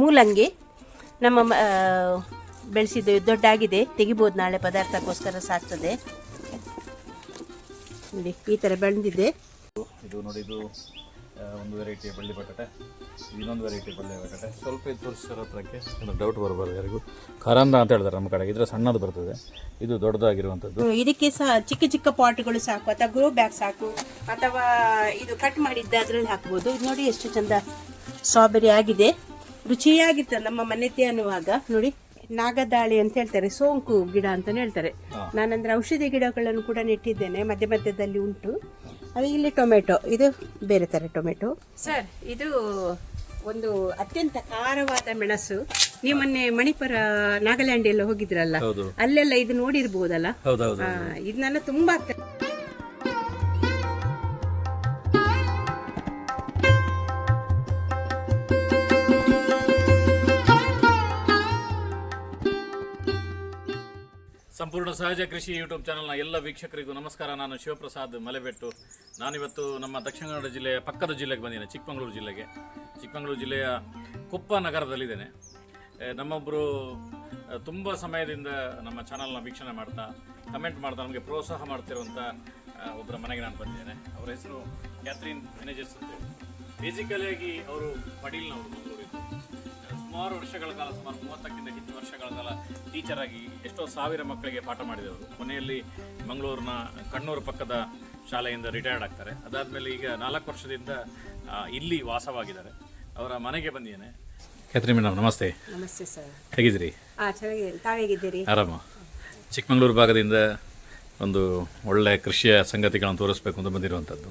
ಮೂಲಂಗಿ ನಮ್ಮ ಬೆಳೆಸಿದ್ದು ದೊಡ್ಡಾಗಿದೆ ತೆಗಿಬೋದು ನಾಳೆ ಪದಾರ್ಥಕ್ಕೋಸ್ಕರ ಸಾಕ್ತದೆ. ನೋಡಿ ಈ ಥರ ಬೆಳೆದಿದೆ. ಇದು ನೋಡಿ ಇದು ಒಂದು ವೆರೈಟಿ ಬಳ್ಳಿ ಬಟಾಟೆ. ಇನ್ನೊಂದು ವೆರೈಟಿ ಬಳ್ಳಿ ಬಟಾಟೆ. ಸ್ವಲ್ಪ ಇದು ತೋರಿಸಿರೋ ಹತ್ರಕ್ಕೆ ಒಂದು ಡೌಟ್ ಬರಬಾರ್ದು ಯಾರಿಗೂ. ಖರಂದ ಅಂತ ಹೇಳ್ತಾರೆ ನಮ್ಮ ಕಡೆ ಇದರ ಸಣ್ಣದು ಬರ್ತದೆ. ಇದು ದೊಡ್ಡದಾಗಿರುವಂಥದ್ದು. ಇದಕ್ಕೆ ಸಹ ಚಿಕ್ಕ ಚಿಕ್ಕ ಪಾಟ್ಗಳು ಸಾಕು ಅಥವಾ ಗ್ರೋ ಬ್ಯಾಗ್ ಸಾಕು ಅಥವಾ ಇದು ಕಟ್ ಮಾಡಿದ್ದ ಅದರಲ್ಲಿ ಹಾಕ್ಬೋದು. ಇದು ನೋಡಿ ಎಷ್ಟು ಚಂದ ಸ್ಟ್ರಾಬೆರಿ ಆಗಿದೆ. ರುಚಿಯಾಗಿರ್ತದೆ ನಮ್ಮ ಮನೆತಿ ಅನ್ನುವಾಗ ನೋಡಿ ನಾಗದಾಳಿ ಅಂತ ಹೇಳ್ತಾರೆ ಸೋಂಕು ಗಿಡ ಅಂತಾನೆ ಹೇಳ್ತಾರೆ. ನಾನಂದ್ರೆ ಔಷಧಿ ಗಿಡಗಳನ್ನು ಕೂಡ ನೆಟ್ಟಿದ್ದೇನೆ ಮಧ್ಯ ಮಧ್ಯದಲ್ಲಿ ಉಂಟು. ಅದು ಇಲ್ಲಿ ಟೊಮೆಟೊ ಇದು ಬೇರೆ ತರ ಟೊಮೆಟೊ. ಸರ್ ಇದು ಒಂದು ಅತ್ಯಂತ ಖಾರವಾದ ಮೆಣಸು. ನೀವು ಮೊನ್ನೆ ಮಣಿಪುರ ನಾಗಾಲ್ಯಾಂಡ್ ಎಲ್ಲ ಹೋಗಿದ್ರಲ್ಲ? ಅಲ್ಲೆಲ್ಲ ಇದು ನೋಡಿರ್ಬೋದಲ್ಲ? ಇದು ನನ್ನ ತುಂಬಾ ಸಂಪೂರ್ಣ ಸಹಜ ಕೃಷಿ ಯೂಟ್ಯೂಬ್ ಚಾನಲ್ನ ಎಲ್ಲ ವೀಕ್ಷಕರಿಗೂ ನಮಸ್ಕಾರ. ನಾನು ಶಿವಪ್ರಸಾದ್ ಮಲೆಬೆಟ್ಟು. ನಾನಿವತ್ತು ನಮ್ಮ ದಕ್ಷಿಣ ಕನ್ನಡ ಜಿಲ್ಲೆಯ ಪಕ್ಕದ ಜಿಲ್ಲೆಗೆ ಬಂದಿದ್ದೇನೆ, ಚಿಕ್ಕಮಗಳೂರು ಜಿಲ್ಲೆಗೆ. ಚಿಕ್ಕಮಗಳೂರು ಜಿಲ್ಲೆಯ ಕೊಪ್ಪ ನಗರದಲ್ಲಿದ್ದೇನೆ. ನಮ್ಮೊಬ್ಬರು ತುಂಬ ಸಮಯದಿಂದ ನಮ್ಮ ಚಾನಲ್ನ ವೀಕ್ಷಣೆ ಮಾಡ್ತಾ, ಕಮೆಂಟ್ ಮಾಡ್ತಾ, ನಮಗೆ ಪ್ರೋತ್ಸಾಹ ಮಾಡ್ತಿರುವಂಥ ಒಬ್ಬರ ಮನೆಗೆ ನಾನು ಬಂದಿದ್ದೇನೆ. ಅವರ ಹೆಸರು ಕ್ಯಾತ್ರಿನ್ ಮ್ಯಾನೇಜರ್ಸ್ ಅಂತೇಳಿ ಬೇಸಿಕಲಿಯಾಗಿ ಅವರು ಪಡೀಲ್ನವರು ಸುಮಾರು ವರ್ಷಗಳ ಕಾಲ ಸುಮಾರು ಮೂವತ್ತಕ್ಕಿಂತ ಹೆಚ್ಚು ವರ್ಷಗಳ ಕಾಲ ಟೀಚರ್ ಆಗಿ ಎಷ್ಟೋ ಸಾವಿರ ಮಕ್ಕಳಿಗೆ ಪಾಠ ಮಾಡಿದವರು. ಕೊನೆಯಲ್ಲಿ ಮಂಗಳೂರಿನ ಕಣ್ಣೂರು ಪಕ್ಕದ ಶಾಲೆಯಿಂದ ರಿಟೈರ್ಡ್ ಆಗ್ತಾರೆ. ಅದಾದಮೇಲೆ ಈಗ ನಾಲ್ಕು ವರ್ಷದಿಂದ ಇಲ್ಲಿ ವಾಸವಾಗಿದ್ದಾರೆ. ಅವರ ಮನೆಗೆ ಬಂದಿದ್ದೇನೆ. ಕ್ಯಾತ್ರಿ ಮೇಡಮ್ ನಮಸ್ತೆ. ನಮಸ್ತೆ ಸರ್. ಹೇಗಿದ್ದೀರಿ? ತಾವೇಗಿದ್ದೀರಿ ಆರಾಮ. ಚಿಕ್ಕಮಗಳೂರು ಭಾಗದಿಂದ ಒಂದು ಒಳ್ಳೆಯ ಕೃಷಿಯ ಸಂಗತಿಗಳನ್ನು ತೋರಿಸ್ಬೇಕು ಅಂತ ಬಂದಿರುವಂಥದ್ದು.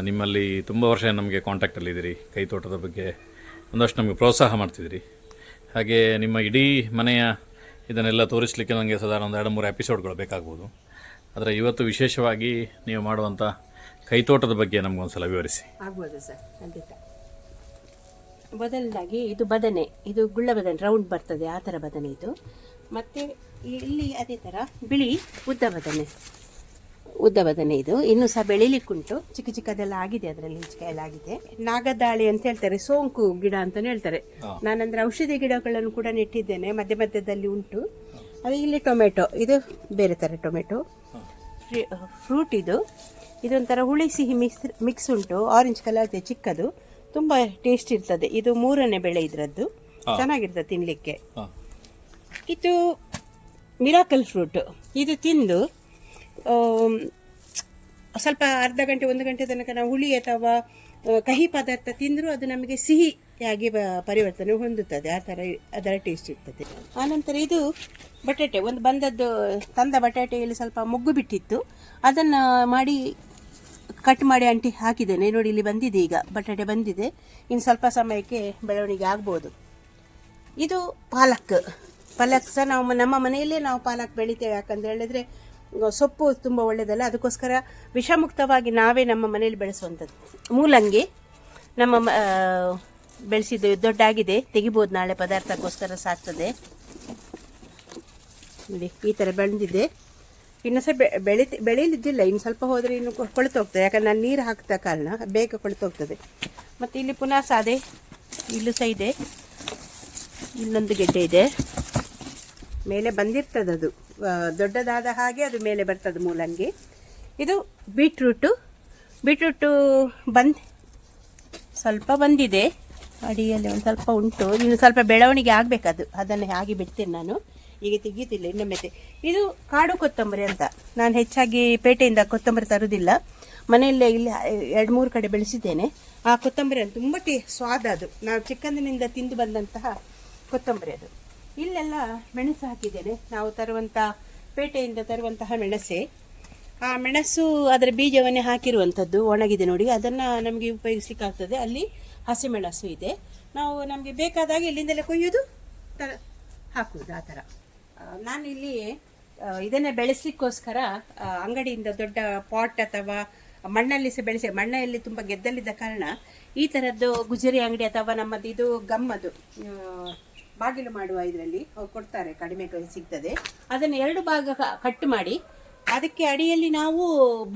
ನಿಮ್ಮಲ್ಲಿ ತುಂಬ ವರ್ಷ ನಮಗೆ ಕಾಂಟ್ಯಾಕ್ಟಲ್ಲಿದ್ದೀರಿ ಕೈ ತೋಟದ ಬಗ್ಗೆ ಒಂದಷ್ಟು ನಮಗೆ ಪ್ರೋತ್ಸಾಹ ಮಾಡ್ತಿದ್ದೀರಿ ಹಾಗೆ ನಿಮ್ಮ ಇಡೀ ಮನೆಯ ಇದನ್ನೆಲ್ಲ ತೋರಿಸಲಿಕ್ಕೆ ನನಗೆ ಸಾಧಾರಣ ಒಂದು ಎರಡು ಮೂರು ಎಪಿಸೋಡ್ಗಳು ಬೇಕಾಗ್ಬೋದು. ಆದರೆ ಇವತ್ತು ವಿಶೇಷವಾಗಿ ನೀವು ಮಾಡುವಂಥ ಕೈತೋಟದ ಬಗ್ಗೆ ನಮಗೊಂದು ಸಲ ವಿವರಿಸಿ. ಆಗ್ಬೋದು ಸರ್, ಖಂಡಿತ. ಮೊದಲನೇದಾಗಿ ಇದು ಬದನೆ, ಇದು ಗುಳ್ಳ ಬದನೆ, ರೌಂಡ್ ಬರ್ತದೆ, ಆ ಥರ ಬದನೆ ಇದು. ಮತ್ತು ಇಲ್ಲಿ ಅದೇ ಥರ ಬಿಳಿ ಉದ್ದ ಬದನೆ. ಉದ್ದ ಬದನೆ ಇದು. ಇನ್ನು ಸಹ ಬೆಳಿಲಿಕ್ಕುಂಟು. ಚಿಕ್ಕ ಚಿಕ್ಕದೆಲ್ಲ ಆಗಿದೆ ಅದರಲ್ಲಿ ಎಲ್ಲ ಆಗಿದೆ ನಾಗದಾಳಿ ಅಂತ ಹೇಳ್ತಾರೆ ಸೋಂಕು ಗಿಡ ಅಂತಾನೆ ಹೇಳ್ತಾರೆ. ನಾನಂದ್ರೆ ಔಷಧಿ ಗಿಡಗಳನ್ನು ಕೂಡ ನೆಟ್ಟಿದ್ದೇನೆ ಮಧ್ಯ ಮಧ್ಯದಲ್ಲಿ ಉಂಟು. ಅದು ಇಲ್ಲಿ ಟೊಮೆಟೊ ಇದು ಬೇರೆ ಥರ ಟೊಮೆಟೊ. ಫ್ರೂಟ್ ಇದು. ಇದೊಂಥರ ಹುಳಿ ಸಿಹಿ ಮಿಕ್ಸ್ ಮಿಕ್ಸ್ ಉಂಟು. ಆರೆಂಜ್ ಕಲರ್ ಇದೆ ಚಿಕ್ಕದು. ತುಂಬ ಟೇಸ್ಟ್ ಇರ್ತದೆ. ಇದು ಮೂರನೇ ಬೆಳೆ ಇದರದ್ದು. ಚೆನ್ನಾಗಿರ್ತದೆ ತಿನ್ನಲಿಕ್ಕೆ ಇದು ಮಿರಾಕಲ್ ಫ್ರೂಟ್ ಇದು ತಿಂದು ಸ್ವಲ್ಪ ಅರ್ಧ ಗಂಟೆ, ಒಂದು ಗಂಟೆ ತನಕ ನಾವು ಹುಳಿ ಅಥವಾ ಕಹಿ ಪದಾರ್ಥ ತಿಂದರೂ ಅದು ನಮಗೆ ಸಿಹಿಯಾಗಿ ಪರಿವರ್ತನೆ ಹೊಂದುತ್ತದೆ. ಆ ಥರ ಅದರ ಟೇಸ್ಟ್ ಇರ್ತದೆ. ಆನಂತರ ಇದು ಬಟಾಟೆ. ಒಂದು ಬಂದದ್ದು, ತಂದ ಬಟಾಟೆಯಲ್ಲಿ ಸ್ವಲ್ಪ ಮೊಗ್ಗು ಬಿಟ್ಟಿತ್ತು. ಅದನ್ನು ಮಾಡಿ ಕಟ್ ಮಾಡಿ ಅಂಟಿ ಹಾಕಿದ್ದೇನೆ. ನೋಡಿ, ಇಲ್ಲಿ ಬಂದಿದೆ ಈಗ. ಬಟಾಟೆ ಬಂದಿದೆ. ಇನ್ನು ಸ್ವಲ್ಪ ಸಮಯಕ್ಕೆ ಬೆಳವಣಿಗೆ ಆಗ್ಬೋದು. ಇದು ಪಾಲಕ್. ಪಾಲಕ್ ಸಹ ನಾವು ನಮ್ಮ ಮನೆಯಲ್ಲೇ ನಾವು ಪಾಲಕ್ ಬೆಳಿತೇವೆ. ಯಾಕಂತ ಹೇಳಿದ್ರೆ ಸೊಪ್ಪು ತುಂಬ ಒಳ್ಳೆಯದಲ್ಲ ಅದಕ್ಕೋಸ್ಕರ ವಿಷಮುಕ್ತವಾಗಿ ನಾವೇ ನಮ್ಮ ಮನೆಯಲ್ಲಿ ಬೆಳೆಸುವಂಥದ್ದು. ಮೂಲಂಗಿ ನಮ್ಮ ಬೆಳೆಸಿದ್ದು ದೊಡ್ಡಾಗಿದೆ ತೆಗಿಬೋದು ನಾಳೆ ಪದಾರ್ಥಕ್ಕೋಸ್ಕರ ಸಾಕ್ತದೆ. ನೋಡಿ, ಈ ಥರ ಬೆಳೆದಿದೆ. ಇನ್ನು ಸಹ ಬೆ- ಬೆಳಿತಿ ಬೆಳೀಲಿದ್ದಿಲ್ಲ ಇನ್ನು ಸ್ವಲ್ಪ ಹೋದರೆ ಇನ್ನು ಕೊ- ಕೊಳೆತು ಹೋಗ್ತದೆ ಯಾಕಂದ್ರೆ ನಾನು ನೀರು ಹಾಕ್ತ ಕಾರಣ, ಬೇಗ ಕೊಳೆತು ಹೋಗ್ತದೆ ಮತ್ತು ಇಲ್ಲಿ ಪುನಃ ಸಾದೆ, ಇಲ್ಲೂ ಸಹ ಇದೆ. ಇಲ್ಲೊಂದು ಗೆಡ್ಡೆ ಇದೆ. ಮೇಲೆ ಬಂದಿರ್ತದದು. ದೊಡ್ಡದಾದ ಹಾಗೆ ಅದು ಮೇಲೆ ಬರ್ತದೆ ಮೂಲಂಗಿ. ಇದು ಬೀಟ್ರೂಟು. ಬೀಟ್ರೂಟು ಬಂದ್ ಸ್ವಲ್ಪ ಬಂದಿದೆ. ಅಡಿಯಲ್ಲಿ ಒಂದು ಸ್ವಲ್ಪ ಉಂಟು. ಇನ್ನು ಸ್ವಲ್ಪ ಬೆಳವಣಿಗೆ ಆಗಬೇಕದು ಅದನ್ನು ಹಾಗೆ ಬಿಡ್ತೇನೆ ನಾನು. ಈಗ ತೆಗೀತಿಲ್ಲ ಇನ್ನೊಮ್ಮೆ ಇದು ಕಾಡು ಕೊತ್ತಂಬರಿ ಅಂತ. ನಾನು ಹೆಚ್ಚಾಗಿ ಪೇಟೆಯಿಂದ ಕೊತ್ತಂಬರಿ ತರುವುದಿಲ್ಲ ಮನೆಯಲ್ಲೇ ಇಲ್ಲಿ ಎರಡು ಮೂರು ಕಡೆ ಬೆಳೆಸಿದ್ದೇನೆ. ಆ ಕೊತ್ತಂಬರಿ ಅದು ತುಂಬ ಟೇ ಸ್ವಾದ ಅದು. ನಾವು ಚಿಕ್ಕಂದಿನಿಂದ ತಿಂದು ಬಂದಂತಹ ಕೊತ್ತಂಬರಿ ಅದು. ಇಲ್ಲೆಲ್ಲ ಮೆಣಸು ಹಾಕಿದ್ದೇನೆ. ನಾವು ತರುವಂಥ ಪೇಟೆಯಿಂದ ತರುವಂತಹ ಮೆಣಸೆ. ಆ ಮೆಣಸು ಅದರ ಬೀಜವನ್ನೇ ಹಾಕಿರುವಂಥದ್ದು ಒಣಗಿದೆ ನೋಡಿ. ಅದನ್ನು ನಮಗೆ ಉಪಯೋಗಿಸಲಿಕ್ಕಾಗ್ತದೆ. ಅಲ್ಲಿ ಹಸಿಮೆಣಸು ಇದೆ. ನಾವು ನಮಗೆ ಬೇಕಾದಾಗ ಇಲ್ಲಿಂದಲೇ ಕೊಯ್ಯೋದು ತರ ಹಾಕುವುದು ಆ ಥರ ನಾನು ಇಲ್ಲಿ ಇದನ್ನು ಬೆಳೆಸಲಿಕ್ಕೋಸ್ಕರ ಅಂಗಡಿಯಿಂದ ದೊಡ್ಡ ಪಾಟ್ ಅಥವಾ ಮಣ್ಣಲ್ಲಿ ಸಹ ಬೆಳೆಸಿ, ಮಣ್ಣಲ್ಲಿ ತುಂಬ ಗೆದ್ದಲಿದ್ದ ಕಾರಣ ಈ ಥರದ್ದು ಗುಜರಿ ಅಂಗಡಿ ಅಥವಾ ನಮ್ಮದು ಇದು ಗಮ್ಮದು. ಬಾಗಿಲು ಮಾಡುವ ಇದರಲ್ಲಿ ಕೊಡ್ತಾರೆ, ಕಡಿಮೆ ಸಿಗ್ತದೆ. ಅದನ್ನು ಎರಡು ಭಾಗ ಕಟ್ ಮಾಡಿ, ಅದಕ್ಕೆ ಅಡಿಯಲ್ಲಿ ನಾವು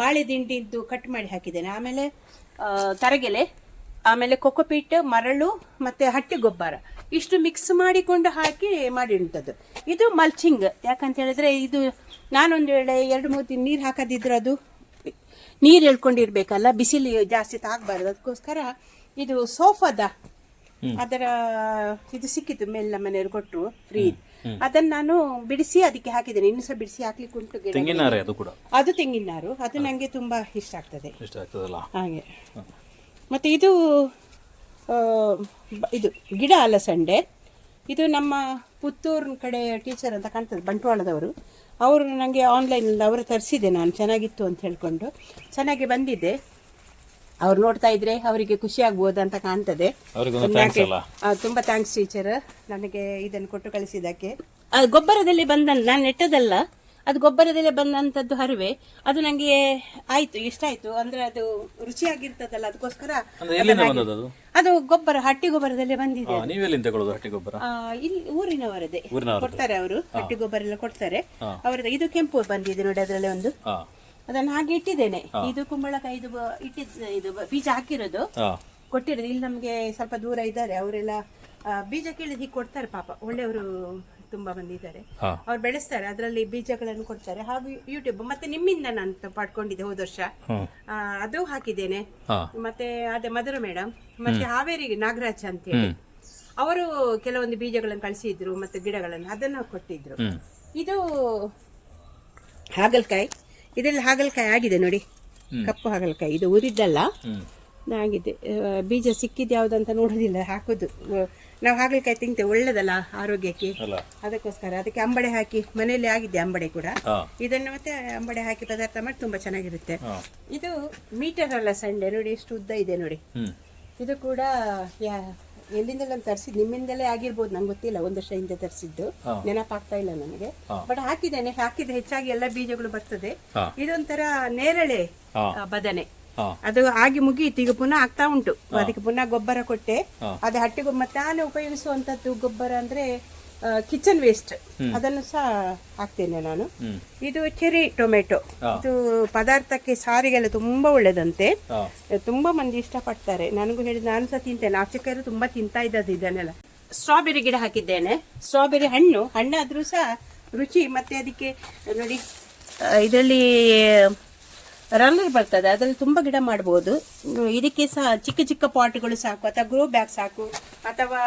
ಬಾಳೆ ದಿಂಡಿದ್ದು ಕಟ್ ಮಾಡಿ ಹಾಕಿದ್ದೇನೆ. ಆಮೇಲೆ ತರಗೆಲೆ, ಆಮೇಲೆ ಕೊಕೊಪೀಟ್ ಮರಳು ಮತ್ತೆ ಹಟ್ಟಿ ಗೊಬ್ಬರ. ಇಷ್ಟು ಮಿಕ್ಸ್ ಮಾಡಿಕೊಂಡು ಹಾಕಿ ಮಾಡಿರುವಂಥದ್ದು. ಇದು ಮಲ್ಚಿಂಗ್ ಯಾಕಂತ ಹೇಳಿದ್ರೆ ಇದು ನಾನೊಂದು ವೇಳೆ ಎರಡು ಮೂರು ದಿನ ನೀರು ಹಾಕದಿದ್ರೆ ಅದು ನೀರು ಎಳ್ಕೊಂಡಿರ್ಬೇಕಲ್ಲ ಬಿಸಿಲು ಜಾಸ್ತಿ ತಾಗಬಾರ್ದು. ಅದಕ್ಕೋಸ್ಕರ ಇದು ಸೋಫಾದ ಅದರ ಇದು ಸಿಕ್ಕಿತು ಮೇಲಿನ ಮನೆಯವರು ಕೊಟ್ಟರು ಫ್ರೀ ಅದನ್ನ ನಾನು ಬಿಡಿಸಿ ಅದಕ್ಕೆ ಹಾಕಿದ್ದೇನೆ. ಇನ್ನು ಸಹ ಬಿಡಿಸಿ ಹಾಕ್ಲಿಕ್ಕೆ ಉಂಟು ಗಿಡ. ತೆಂಗಿನಾರೆ ಅದು ಕೂಡ? ಅದು ತೆಂಗಿನಾರು. ಅದು ನನಗೆ ತುಂಬಾ ಇಷ್ಟ ಆಗ್ತದೆ. ಇಷ್ಟ ಆಗ್ತದಲ್ಲ? ಹಾಗೆ. ಮತ್ತೆ ಇದು ಆ, ಬ- ಇದು ಗಿಡ ಅಲಸಂಡೆ ಇದು ನಮ್ಮ ಪುತ್ತೂರಿನ ಕಡೆ ಟೀಚರ್ ಅಂತ ಕಾಣ್ತದೆ ಬಂಟ್ವಾಳದವರು. ಅವರು ನನಗೆ ಆನ್ಲೈನಲ್ಲಿ ಅವರು ತರಿಸಿದೆ ನಾನು. ಚೆನ್ನಾಗಿತ್ತು ಅಂತ ಹೇಳ್ಕೊಂಡು. ಚೆನ್ನಾಗಿ ಬಂದಿದೆ. ಅವ್ರು ನೋಡ್ತಾ ಇದ್ರೆ ಅವರಿಗೆ ಖುಷಿ ಆಗ್ಬೋದು ಅಂತ ಕಾಣ್ತದೆ. ತುಂಬಾ ಥ್ಯಾಂಕ್ಸ್ ಟೀಚರ್ ನನಗೆ ಇದನ್ನು ಕೊಟ್ಟು ಕಳಿಸಿದಕ್ಕೆ ಆ, ಗೊಬ್ಬರದಲ್ಲಿ ಬಂದ ನಾನು ನೆಟ್ಟದಲ್ಲ. ಅದು ಗೊಬ್ಬರದಲ್ಲಿ ಬಂದಂತದ್ದು ಹರಿವೆ. ಅದು ನನಗೆ ಆಯ್ತು ಇಷ್ಟ ಆಯ್ತು. ಅಂದ್ರೆ ಅದು ರುಚಿಯಾಗಿರ್ತದಲ್ಲ ಅದಕ್ಕೋಸ್ಕರ ಅಂದ್ರೆ ಎಲ್ಲಿಂದ ಬಂದದ್ದು ಅದು? ಅದು ಗೊಬ್ಬರ ಹಟ್ಟಿ ಗೊಬ್ಬರದಲ್ಲಿ ಬಂದಿದೆ ಹಟ್ಟಿ ಗೊಬ್ಬರ? ಇಲ್ಲಿ ಊರಿನವರದೇ. ಕೊಡ್ತಾರೆ ಅವರು ಹಟ್ಟಿ ಗೊಬ್ಬರ ಎಲ್ಲ ಕೊಡ್ತಾರೆ. ಅವರದ್ದು ಇದು ಕೆಂಪು ಬಂದಿದೆ ನೋಡಿ ಅದರಲ್ಲಿ ಒಂದು. ಹಾ. ಅದನ್ನು ಹಾಗೆ ಇಟ್ಟಿದ್ದೇನೆ. ಇದು ಕುಂಬಳಕಾಯಿ ಇದು ಇದು ಬೀಜ ಹಾಕಿರೋದು. ಕೊಟ್ಟಿರೋದು. ಇಲ್ಲಿ ನಮ್ಗೆ ಸ್ವಲ್ಪ ದೂರ ಇದ್ದಾರೆ. ಅವರೆಲ್ಲ ಬೀಜ ಕೇಳಿದ ಹೀಗೆ ಕೊಡ್ತಾರೆ ಪಾಪ. ಒಳ್ಳೆಯವರು ತುಂಬಾ ಬಂದಿದ್ದಾರೆ. ಅವ್ರು ಬೆಳೆಸ್ತಾರೆ. ಅದರಲ್ಲಿ ಬೀಜಗಳನ್ನು ಕೊಡ್ತಾರೆ. ಹಾಗೂ ಯೂಟ್ಯೂಬ್ ಮತ್ತೆ ನಿಮ್ಮಿಂದ ನಾನು ಪಡ್ಕೊಂಡಿದ್ದೆ ಹೋದ ವರ್ಷ. ಆ, ಅದು ಹಾಕಿದ್ದೇನೆ. ಮತ್ತೆ ಅದೇ ಮಧುರ ಮೇಡಮ್ ಮತ್ತೆ ಹಾವೇರಿ ನಾಗರಾಜ್ ಅಂತ ಹೇಳಿ ಅವರು ಕೆಲವೊಂದು ಬೀಜಗಳನ್ನು ಕಳಿಸಿದ್ರು ಮತ್ತೆ ಗಿಡಗಳನ್ನು ಅದನ್ನು ಕೊಟ್ಟಿದ್ರು. ಇದು ಹಾಗಲಕಾಯಿ. ಇದೆಲ್ಲ ಹಾಗಲಕಾಯಿ ಆಗಿದೆ ನೋಡಿ. ಕಪ್ಪು ಹಾಗಲಕಾಯಿ. ಇದು ಉರಿದ್ದಲ್ಲ ಆಗಿದೆ. ಬೀಜ ಸಿಕ್ಕಿದ್ದು ಯಾವುದಂತ ನೋಡೋದಿಲ್ಲ ಹಾಕೋದು. ನಾವು ಹಾಗಲಕಾಯಿ ತಿಂತೇವೆ ಒಳ್ಳೇದಲ್ಲ ಆರೋಗ್ಯಕ್ಕೆ? ಅದಕ್ಕೋಸ್ಕರ ಅದಕ್ಕೆ ಅಂಬಡೆ ಹಾಕಿ ಮನೆಯಲ್ಲಿ ಆಗಿದೆ ಅಂಬಡೆ ಕೂಡ. ಇದನ್ನು ಮತ್ತೆ ಅಂಬಡೆ ಹಾಕಿ ಪದಾರ್ಥ ಮಾಡಿ ತುಂಬಾ ಚೆನ್ನಾಗಿರುತ್ತೆ. ಇದು ಮೀಟರ್ ಅಲ್ಲ ಸಂಡೆ ನೋಡಿ ಎಷ್ಟು ಉದ್ದ ಇದೆ ನೋಡಿ. ಇದು ಕೂಡ ಯಾ ಎಲ್ಲಿಂದೆಲ್ಲ ತರಿಸಿದ್ದು ನಿಮ್ಮಿಂದಲೇ ಆಗಿರ್ಬೋದು ನಂಗೆ ಗೊತ್ತಿಲ್ಲ ಒಂದು ವರ್ಷ ಹಿಂದೆ ತರಿಸಿದ್ದು. ನೆನಪಾಗ್ತಾ ಇಲ್ಲ ನನಗೆ. ಬಟ್ ಹಾಕಿದ್ದೇನೆ ಹಾಕಿದ್ರೆ ಹೆಚ್ಚಾಗಿ ಎಲ್ಲ ಬೀಜಗಳು ಬರ್ತದೆ. ಇದೊಂಥರ ನೇರಳೆ ಬದನೆ. ಅದು ಆಗಿ ಮುಗಿಯಿತು ಈಗ ಪುನಃ ಆಗ್ತಾ ಉಂಟು. ಅದಕ್ಕೆ ಪುನಃ ಗೊಬ್ಬರ ಕೊಟ್ಟೆ. ಅದು ಮತ್ತೆ ನಾನು ಉಪಯೋಗಿಸುವಂತದ್ದು ಗೊಬ್ಬರ ಅಂದ್ರೆ ಕಿಚನ್ ವೇಸ್ಟ್ ಅದನ್ನು ಸಹ ಹಾಕ್ತೇನೆ ನಾನು. ಇದು ಚೆರಿ ಟೊಮೆಟೊ ಇದು ಪದಾರ್ಥಕ್ಕೆ ಸಾರಿಗೆಲ್ಲ ತುಂಬಾ ಒಳ್ಳೇದಂತೆ. ತುಂಬಾ ಮಂದಿ ಇಷ್ಟಪಡ್ತಾರೆ. ನನಗೂ ಹೇಳಿದ ನಾನು ಸಹ ತಿಂತೇನೆ. ಆಚೆಕರು ತುಂಬಾ ತಿಂತಾ ಇದ್ದದ್ದು ಇದನ್ನೆಲ್ಲ. ಸ್ಟ್ರಾಬೆರಿ ಗಿಡ ಹಾಕಿದ್ದೇನೆ. ಸ್ಟ್ರಾಬೆರಿ ಹಣ್ಣು. ಹಣ್ಣಾದ್ರೂ ಸಹ ರುಚಿ ಮತ್ತೆ ಅದಕ್ಕೆ ನೋಡಿ ಇದರಲ್ಲಿ ರನ್ನರ್ ಬರ್ತದೆ, ಅದರಲ್ಲಿ ತುಂಬ ಗಿಡ ಮಾಡ್ಬೋದು. ಇದಕ್ಕೆ ಸಹ ಚಿಕ್ಕ ಚಿಕ್ಕ ಪಾಟ್ಗಳು ಸಾಕು, ಅಥವಾ ಗ್ರೋ ಬ್ಯಾಗ್ ಸಾಕು, ಅಥವಾ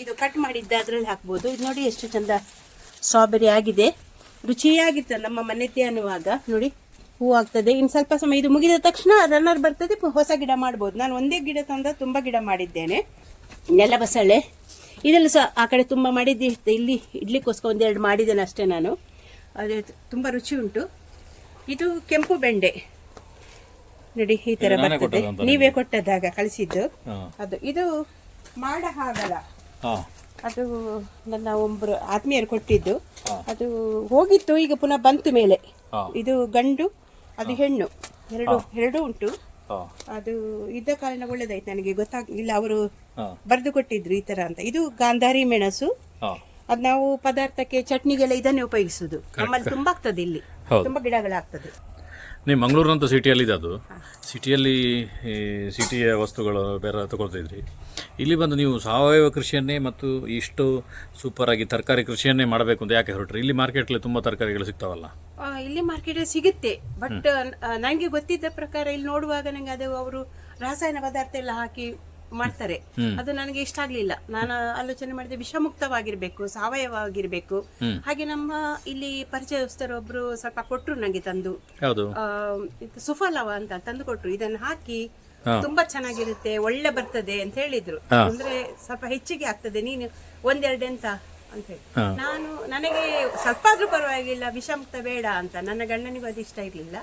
ಇದು ಕಟ್ ಮಾಡಿದ್ದ ಅದರಲ್ಲಿ ಹಾಕ್ಬೋದು. ಇದು ನೋಡಿ ಎಷ್ಟು ಚಂದ ಸ್ಟ್ರಾಬೆರಿ ಆಗಿದೆ. ರುಚಿಯಾಗಿತ್ತು ನಮ್ಮ ಮನೆದೇ ಅನ್ನುವಾಗ ನೋಡಿ, ಹೂ ಆಗ್ತದೆ. ಇನ್ನು ಸ್ವಲ್ಪ ಸಮಯ ಇದು ಮುಗಿದ ತಕ್ಷಣ ರನ್ನರ್ ಬರ್ತದೆ ಹೊಸ ಗಿಡ ಮಾಡ್ಬೋದು. ನಾನು ಒಂದೇ ಗಿಡ ತಂದ ತುಂಬ ಗಿಡ ಮಾಡಿದ್ದೇನೆ. ನೆಲ ಬಸಳೆ. ಇದೆಲ್ಲ ಸಹ ಆ ಕಡೆ ತುಂಬ ಮಾಡಿದ್ದೆ. ಇಲ್ಲಿ ಇಡ್ಲಿಕ್ಕೋಸ್ಕರ ಒಂದೆರಡು ಮಾಡಿದ್ದೇನೆ ಅಷ್ಟೇ ನಾನು. ಅದೇ, ತುಂಬ ರುಚಿ ಉಂಟು. ಇದು ಕೆಂಪು ಬೆಂಡೆ. ನೋಡಿ ಈ ತರ ಬರ್ತದೆ. ನೀವೇ ಕೊಟ್ಟದಾಗ ಕಳಿಸಿದ್ದು. ಅದು ಇದು ಮಾಡ ಹಾಗಲ್ಲ. ಅದು ನನ್ನ ಒಬ್ಬರು ಆತ್ಮೀಯರು ಕೊಟ್ಟಿದ್ದು. ಅದು ಹೋಗಿತ್ತು ಈಗ ಪುನಃ ಬಂತು ಮೇಲೆ. ಇದು ಗಂಡು ಅದು ಹೆಣ್ಣು. ಎರಡು ಎರಡು ಉಂಟು. ಅದು ಇದ್ದ ಕಾಲಿನ ಒಳ್ಳೇದಾಯ್ತು ನನಗೆ ಗೊತ್ತಾಗಿಲ್ಲ ಅವರು ಬರೆದು ಕೊಟ್ಟಿದ್ರು ಈ ತರ ಅಂತ. ಇದು ಗಾಂಧಾರಿ ಮೆಣಸು. ಅದು ನಾವು ಪದಾರ್ಥಕ್ಕೆ ಚಟ್ನಿಗೆಲ್ಲ ಇದನ್ನೇ ಉಪಯೋಗಿಸುದು. ನಮ್ಮಲ್ಲಿ ತುಂಬಾ ಆಗ್ತದೆ ಇಲ್ಲಿ. ತುಂಬಾ ಗಿಡಗಳಾಗ್ತದೆ. ನೀವು ಮಂಗಳೂರಿನಂಥ ಸಿಟಿಯಲ್ಲಿ ಇದೆ ಅದು ಸಿಟಿಯಲ್ಲಿ ಈ ಸಿಟಿಯ ವಸ್ತುಗಳು ಬೇರೆ ತಗೊಳ್ತಿದ್ರಿ ಇಲ್ಲಿ ಬಂದು ನೀವು ಸಾವಯವ ಕೃಷಿಯನ್ನೇ ಮತ್ತು ಇಷ್ಟು ಸೂಪರ್ ಆಗಿ ತರಕಾರಿ ಕೃಷಿಯನ್ನೇ ಮಾಡಬೇಕು ಅಂತ ಯಾಕೆ ಹೊರಟ್ರಿ? ಇಲ್ಲಿ ಮಾರ್ಕೆಟ್ಲಿ ತುಂಬ ತರಕಾರಿಗಳು ಸಿಗ್ತಾವಲ್ಲ. ಆ, ಇಲ್ಲಿ ಮಾರ್ಕೆಟ್ ಸಿಗುತ್ತೆ. ಬಟ್ ನನಗೆ ಗೊತ್ತಿದ್ದ ಪ್ರಕಾರ ಇಲ್ಲಿ ನೋಡುವಾಗ ನಂಗೆ ಅದು ಅವರು ರಾಸಾಯನ ಪದಾರ್ಥ ಎಲ್ಲ ಹಾಕಿ ಮಾಡ್ತಾರೆ. ಅದು ನನಗೆ ಇಷ್ಟ ಆಗ್ಲಿಲ್ಲ. ನಾನು ಆಲೋಚನೆ ಮಾಡಿದೆ ವಿಷಮುಕ್ತವಾಗಿರ್ಬೇಕು ಸಾವಯವವಾಗಿರ್ಬೇಕು ಹಾಗೆ ನಮ್ಮ ಇಲ್ಲಿ ಪರಿಚಯಸ್ಥರೊಬ್ರು ಸ್ವಲ್ಪ ಕೊಟ್ರು ನಂಗೆ ತಂದು. ಆ, ಇದು ಸುಫಲವ ಅಂತ ತಂದು ಕೊಟ್ರು. ಇದನ್ನು ಹಾಕಿ ತುಂಬಾ ಚೆನ್ನಾಗಿರುತ್ತೆ ಒಳ್ಳೆ ಬರ್ತದೆ ಅಂತ ಹೇಳಿದ್ರು. ಅಂದ್ರೆ ಸ್ವಲ್ಪ ಹೆಚ್ಚಿಗೆ ಆಗ್ತದೆ. ನೀನು ಒಂದೆರಡು ಎಂತ? ಅಂತ ಹೇಳಿ. ನಾನು ನನಗೆ ಸ್ವಲ್ಪ ಆದ್ರೂ ಪರವಾಗಿಲ್ಲ ವಿಷಮುಕ್ತ ಬೇಡ ಅಂತ. ನನ್ನ ಗಂಡನಿಗೂ ಅದು ಇಷ್ಟ ಇರ್ಲಿಲ್ಲ.